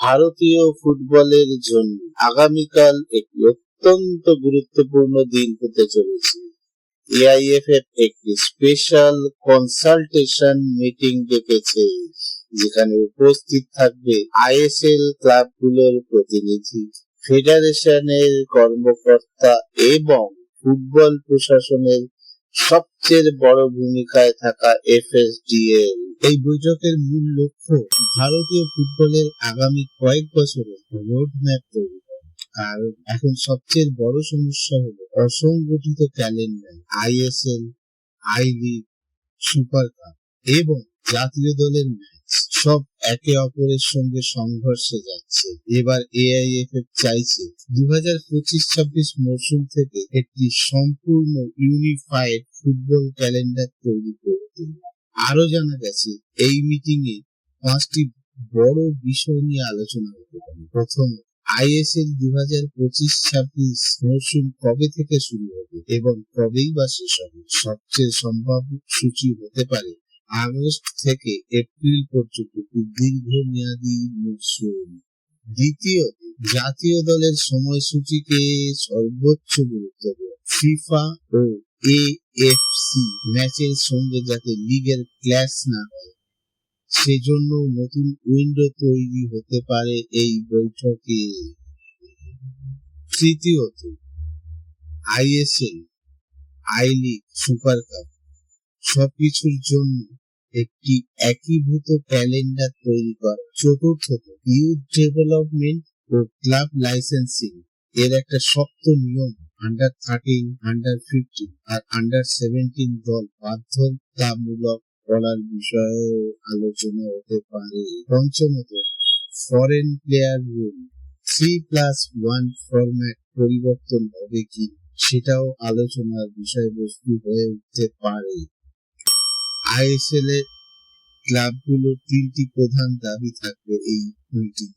ভারতীয় ফুটবলের জন্য আগামীকাল একটি অত্যন্ত গুরুত্বপূর্ণ দিন হতে চলেছে। এআইএফএফ একটি স্পেশাল কনসালটেশন মিটিং ডেকেছে, যেখানে উপস্থিত থাকবে আইএসএল ক্লাবগুলোর প্রতিনিধি ফেডারেশনের কর্মকর্তা এবং ফুটবল প্রশাসনের সবচেয়ে বড় ভূমিকায় থাকা এফএসডিএল। এই বৈঠকের মূল লক্ষ্য ভারতীয় ফুটবলের আগামী কয়েক বছরের রোড ম্যাপ তৈরি করা। কারণ এখন সবচেয়ে বড় সমস্যা হলো অসংগঠিত calendar, ISL, I league, super cup এবং জাতীয় দলের ম্যাচ। সব একে অপরের সঙ্গে সংঘর্ষে যাচ্ছে। এবার এআইএফএফ চাইছে দু হাজার পঁচিশ ছাব্বিশ মৌসুম থেকে একটি সম্পূর্ণ ইউনিফাইড ফুটবল ক্যালেন্ডার তৈরি করতে আরও জানা গেছে, এই মিটিং এ পাঁচটি বড় বিষয় নিয়ে আলোচনা হতে পারে। প্রথম আইএসএল দু হাজার পঁচিশ ছাব্বিশ মৌসুম কবে থেকে শুরু হবে এবং কবেই বা শেষ হবে? সবচেয়ে সম্ভাব্য সূচি হতে পারে আগস্ট থেকে এপ্রিল পর্যন্ত দীর্ঘমেয়াদী মৌসুম দ্বিতীয়ত জাতীয় দলের সময়সূচিকে সর্বোচ্চ গুরুত্ব দেওয়া ফিফা ও এএফসি ম্যাচের সঙ্গে যাতে লিগের ক্ল্যাশ না হয়, সেজন্য নতুন উইন্ডো তৈরি হতে পারে এই বৈঠকে। তৃতীয়ত, ISL, I league, super cup, সবকিছুর জন্য একটি একীভূত ক্যালেন্ডার তৈরি করা। চতুর্থত ইউথ ডেভেলপমেন্ট ও ক্লাব লাইসেন্সিং এর একটা শক্ত নিয়ম আন্ডার থার্টিন আন্ডার ফিফটিন আর আন্ডার সেভেন্টিন দল বাধ্যতামূলক করার বিষয়ে আলোচনা হতে পারে। পঞ্চমত foreign player rule three plus one format পরিবর্তন হবে কি, সেটাও আলোচনার বিষয়বস্তু হয়ে উঠতে পারে। আইএসএল এর ক্লাবগুলোর তিনটি প্রধান দাবি থাকবে এই মিটিং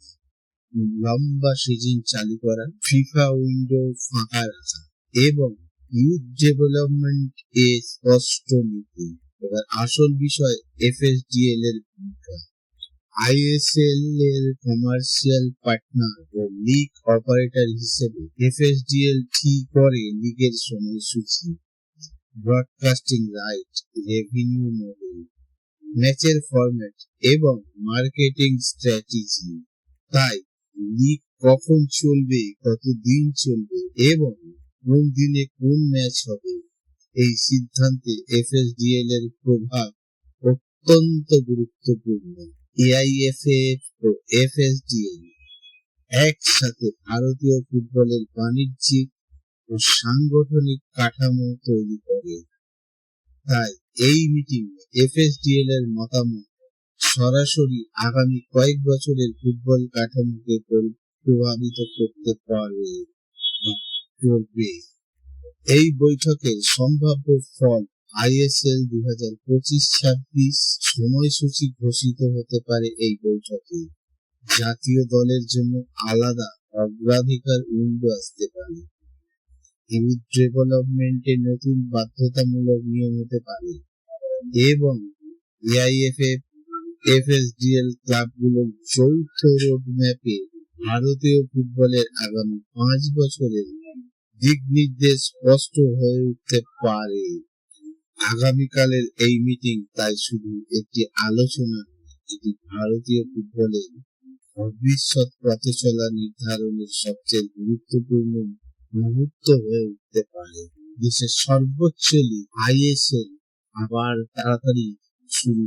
লম্বা সিজন চালু করা ফিফা উইন্ডো ফাঁকা রাখা এবং ইউথ ডেভেলপমেন্ট এ স্পষ্ট নীতি। এবার আসল বিষয় এফএসডিএল এর ভূমিকা। আইএসএল এর কমার্শিয়াল পার্টনার ও লিগ অপারেটর হিসেবে এফএসডিএল ঠিক করে লিগের সময়সূচি। ব্রডকাস্টিং রাইট রেভিনিউ মডেল ম্যাচের ফরম্যাট এবং মার্কেটিং স্ট্র্যাটেজি তাই লিগ কখন চলবে কত দিন চলবে, এবং কোন দিনে কোন ম্যাচ হবে, এই সিদ্ধান্তে এফএসডিএল এর প্রভাব অত্যন্ত গুরুত্বপূর্ণ। এআইএফএফ ও এফএসডিএল একসাথে ভারতীয় ফুটবলের বাণিজ্যিক ও সাংগঠনিক কাঠামো তৈরি করে, তাই এই মিটিং এফএসডিএল এর মতামত সরাসরি আগামী কয়েক বছরের ফুটবল কাঠামোকে প্রভাবিত করতে পারে করবে। এই বৈঠকের সম্ভাব্য ফল আইএসএল দু হাজার পঁচিশ ছাব্বিশ সময়সূচি ঘোষিত হতে পারে এই বৈঠকে। জাতীয় দলের জন্য আলাদা অগ্রাধিকার উইন্ডো আসতে পারে। ইউথ ডেভেলপমেন্টে নতুন বাধ্যতামূলক নিয়ম হতে পারে। এবং এআইএফএফ এফএসডিএল ক্লাবগুলোর যৌথ রোডম্যাপে ভারতীয় ফুটবলের আগামী পাঁচ বছরের দিক নির্দেশ স্পষ্ট হয়ে উঠতে পারে। আগামীকালের এই মিটিং তাই শুধু একটি আলোচনা এটি ভারতীয় ফুটবলের ভবিষ্যৎ পথে চলা নির্ধারণের সবচেয়ে গুরুত্বপূর্ণ মুহূর্ত হয়ে উঠতে পারে। দেশের সর্বোচ্চ আইএসএল আবার তাড়াতাড়ি শুরু